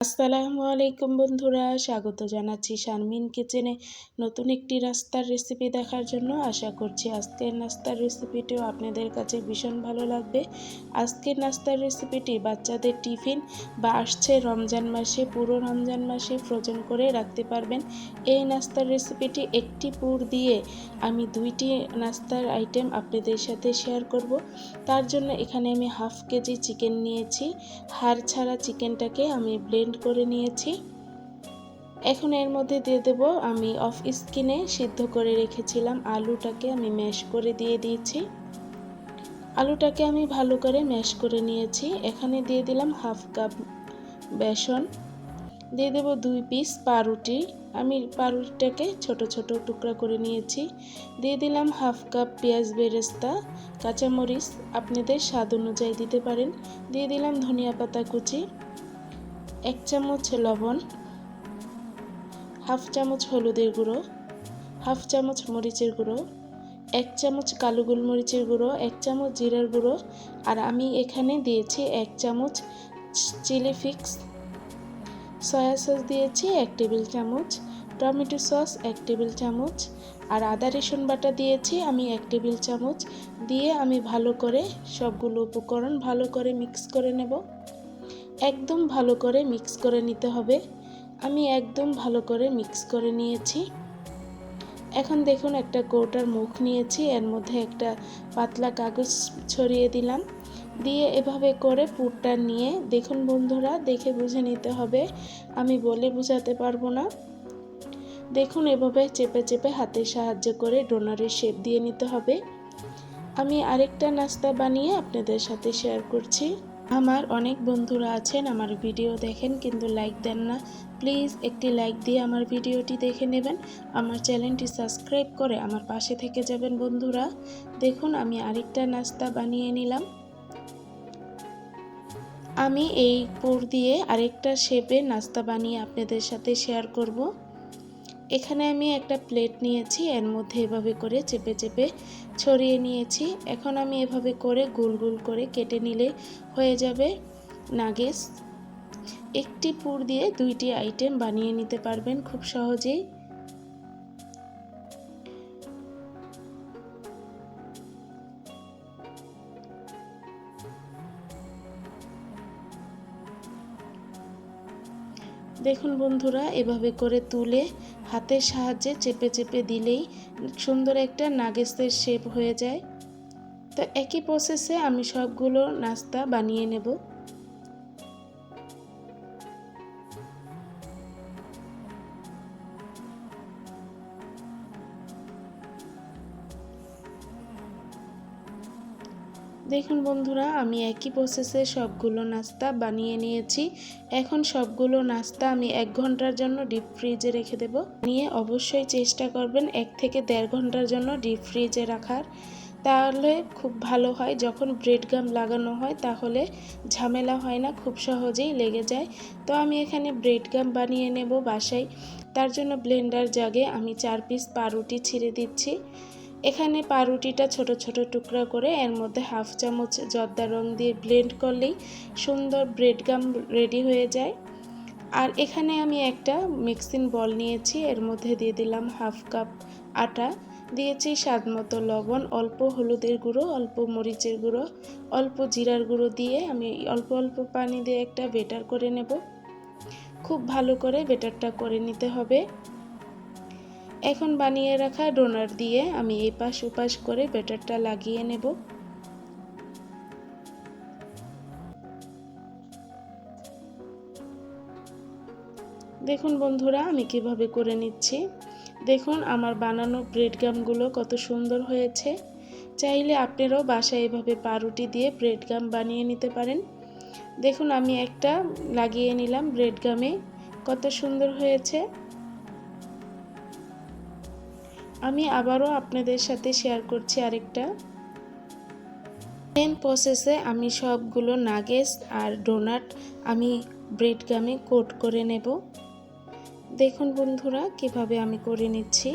আসসালামু আলাইকুম বন্ধুরা, স্বাগত জানাচ্ছি শারমিন কিচেনে নতুন একটি রাস্তার রেসিপি দেখার জন্য। আশা করছি আজকের নাস্তার রেসিপিটিও আপনাদের কাছে ভীষণ ভালো লাগবে। আজকের নাস্তার রেসিপিটি বাচ্চাদের টিফিন বা আসছে রমজান মাসে, পুরো রমজান মাসে ফ্রোজেন করে রাখতে পারবেন। এই নাস্তার রেসিপিটি একটি পুর দিয়ে আমি দুইটি নাস্তার আইটেম আপনাদের সাথে শেয়ার করব। তার জন্য এখানে আমি হাফ কেজি চিকেন নিয়েছি। হাড় ছাড়া চিকেনটাকে আমি ব্লেন্ড করে নিয়েছি। এখন এর মধ্যে দিয়ে দেব আমি অফ স্কিনে সিদ্ধ করে রেখেছিলাম আলুটাকে আমি ম্যাশ করে দিয়ে দিয়েছি। আলুটাকে আমি ভালো করে ম্যাশ করে নিয়েছি। এখানে দিয়ে দিলাম হাফ কাপ বেসন। দিয়ে দেব দুই পিস পাউরুটি। আমি পাউরুটিটাকে ছোট ছোট টুকরা করে নিয়েছি। দিয়ে দিলাম হাফ কাপ পেঁয়াজ বেরেস্তা, কাঁচামরিচ। আপনাদের স্বাদ অনুযায়ী দিতে পারেন। দিয়ে দিলাম ধনিয়া পাতা কুচি। এক চামচ লবণ, হাফ চামচ হলুদের গুঁড়ো, হাফ চামচ মরিচের গুঁড়ো, এক চামচ কালো গোলমরিচের গুঁড়ো, এক চামচ জিরার গুঁড়ো আর আমি এখানে দিয়েছি এক চামচ চিলি ফিক্স সয়া সস দিয়েছি এক টেবিল চামচ, টমেটো সস এক টেবিল চামচ আর আদা রসুন বাটা দিয়েছি আমি এক টেবিল চামচ। দিয়ে আমি ভালো করে সবগুলো উপকরণ ভালো করে মিক্স করে নেব। একদম ভালো করে মিক্স করে নিতে হবে। আমি একদম ভালো করে মিক্স করে নিয়েছি। এখন দেখুন একটা কৌটার মুখ নিয়েছি, এর মধ্যে একটা পাতলা কাগজ ছড়িয়ে দিলাম। দিয়ে এভাবে করে পুরটা নিয়ে, দেখুন বন্ধুরা, দেখে বুঝে নিতে হবে। আমি বলে বুঝাতে পারব না। দেখুন এভাবে চেপে চেপে হাতের সাহায্য করে ডোনারের শেপ দিয়ে নিতে হবে। আমি আরেকটা নাস্তা বানিয়ে আপনাদের সাথে শেয়ার করছি। আমার অনেক বন্ধুরা আছেন, আমার ভিডিও দেখেন, কিন্তু লাইক দেন না। প্লিজ একটি লাইক দিয়ে আমার ভিডিওটি দেখে নেবেন। আমার চ্যানেলটি সাবস্ক্রাইব করে আমার পাশে থেকে যাবেন বন্ধুরা। দেখুন, আমি আরেকটা নাস্তা বানিয়ে নিলাম। আমি এই পুর দিয়ে আরেকটা শেপে নাস্তা বানিয়ে আপনাদের সাথে শেয়ার করব। এখানে আমি একটা প্লেট নিয়েছি, এর মধ্যে এভাবে করে চেপে চেপে ছড়িয়ে নিয়েছি। এখন আমি এভাবে করে গোল গোল করে কেটে নিলে হয়ে যাবে নাগেস। একটি পুর দিয়ে দুইটি আইটেম বানিয়ে নিতে পারবেন খুব সহজেই। দেখুন বন্ধুরা, এভাবে করে তুলে হাতের সাহায্যে চেপে চেপে দিলেই সুন্দর একটা নাগেসের শেপ হয়ে যায়। তো একই প্রসেসে আমি সবগুলো নাস্তা বানিয়ে নেব। দেখুন বন্ধুরা, আমি একই প্রসেসে সবগুলো নাস্তা বানিয়ে নিয়েছি। এখন সবগুলো নাস্তা আমি এক ঘণ্টার জন্য ডিপ ফ্রিজে রেখে দেব। নিয়ে অবশ্যই চেষ্টা করবেন এক থেকে দেড় ঘণ্টার জন্য ডিপ ফ্রিজে রাখার। তাহলে খুব ভালো হয়, যখন ব্রেড গাম লাগানো হয়, তাহলে ঝামেলা হয় না, খুব সহজেই লেগে যায়। তো আমি এখানে ব্রেড গাম বানিয়ে নেব বাসায়। তার জন্য ব্লেন্ডার জাগে আমি চার পিস পাউরুটি ছিঁড়ে দিচ্ছি। এখানে পাউরুটিটা ছোট ছোট টুকরা করে এর মধ্যে হাফ চামচ জর্দা রং দিয়ে ব্লেন্ড করলেই সুন্দর ব্রেড গাম রেডি হয়ে যায়। আর এখানে আমি একটা মিক্সিং বল নিয়েছি, এর মধ্যে দিয়ে দিলাম হাফ কাপ আটা, দিয়েছি স্বাদ মতো লবণ, অল্প হলুদের গুঁড়ো, অল্প মরিচের গুঁড়ো, অল্প জিরার গুঁড়ো দিয়ে আমি অল্প অল্প পানি দিয়ে একটা বেটার করে নেব। খুব ভালো করে বেটারটা করে নিতে হবে। এখন বানিয়ে রাখা ডোনার দিয়ে আমি এপাশ ওপাশ করে বেটারটা লাগিয়ে নেব। দেখুন বন্ধুরা, আমি কীভাবে করে নিচ্ছি। দেখুন, আমার বানানো ব্রেড গামগুলো কত সুন্দর হয়েছে। চাইলে আপনারাও বাসায় এভাবে পাউরুটি দিয়ে ব্রেড গাম বানিয়ে নিতে পারেন। দেখুন, আমি একটা লাগিয়ে নিলাম ব্রেড গামে। কত সুন্দর হয়েছে। আমি আবারও আপনাদের সাথে শেয়ার করছি আরেকটা। সেম প্রসেসে আমি সবগুলো নাগেস আর ডোনাট আমি ব্রেড গামে কোট করে নেব। দেখুন বন্ধুরা, কীভাবে আমি করে নিচ্ছি।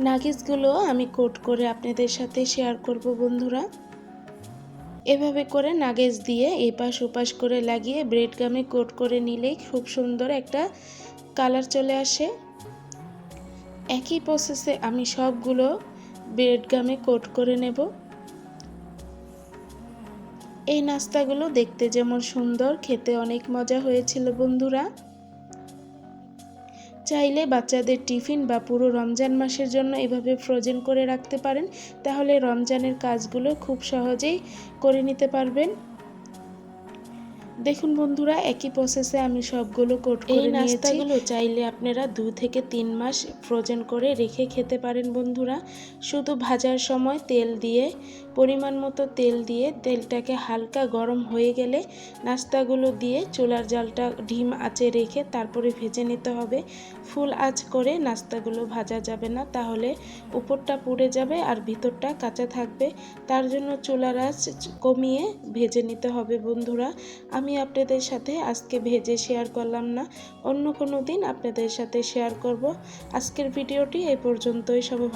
নাগেসগুলো আমি কোট করে আপনাদের সাথে শেয়ার করব বন্ধুরা। এভাবে করে নাগেজ দিয়ে এপাশ ওপাশ করে লাগিয়ে ব্রেড গামে কোট করে নিলেই খুব সুন্দর একটা কালার চলে আসে। একই প্রসেসে আমি সবগুলো ব্রেড গামে কোট করে নেব। এই নাস্তাগুলো দেখতে যেমন সুন্দর, খেতে অনেক মজা হয়েছিল বন্ধুরা। চাইলে বাচ্চাদের টিফিন বা পুরো রমজান মাসের জন্য এভাবে ফ্রোজেন করে রাখতে পারেন তাহলে রমজানের কাজগুলো খুব সহজেই করে নিতে পারবেন। দেখুন বন্ধুরা একই প্রসেসে আমি সবগুলো কোট করে নিয়েছি। নাস্তাগুলো চাইলে আপনারা দু থেকে তিন মাস ফ্রোজেন করে রেখে খেতে পারেন বন্ধুরা। শুধু ভাজার সময় তেল দিয়ে পরিমাণ মতো তেল দিয়ে তেলটাকে হালকা গরম হয়ে গেলে নাস্তাগুলো দিয়ে চুলার জালটা ডিম আঁচে রেখে তারপরে ভেজে নিতে হবে। ফুল আঁচ করে নাস্তাগুলো ভাজা যাবে না, তাহলে উপরটা পুড়ে যাবে আর ভিতরটা কাঁচা থাকবে। তার জন্য চুলার আঁচ কমিয়ে ভেজে নিতে হবে বন্ধুরা। আমি আপনাদের সাথে আজকে ভেজে শেয়ার করলাম না, অন্য কোনো দিন আপনাদের সাথে শেয়ার করব। আজকের ভিডিওটি এই পর্যন্তই, সবাই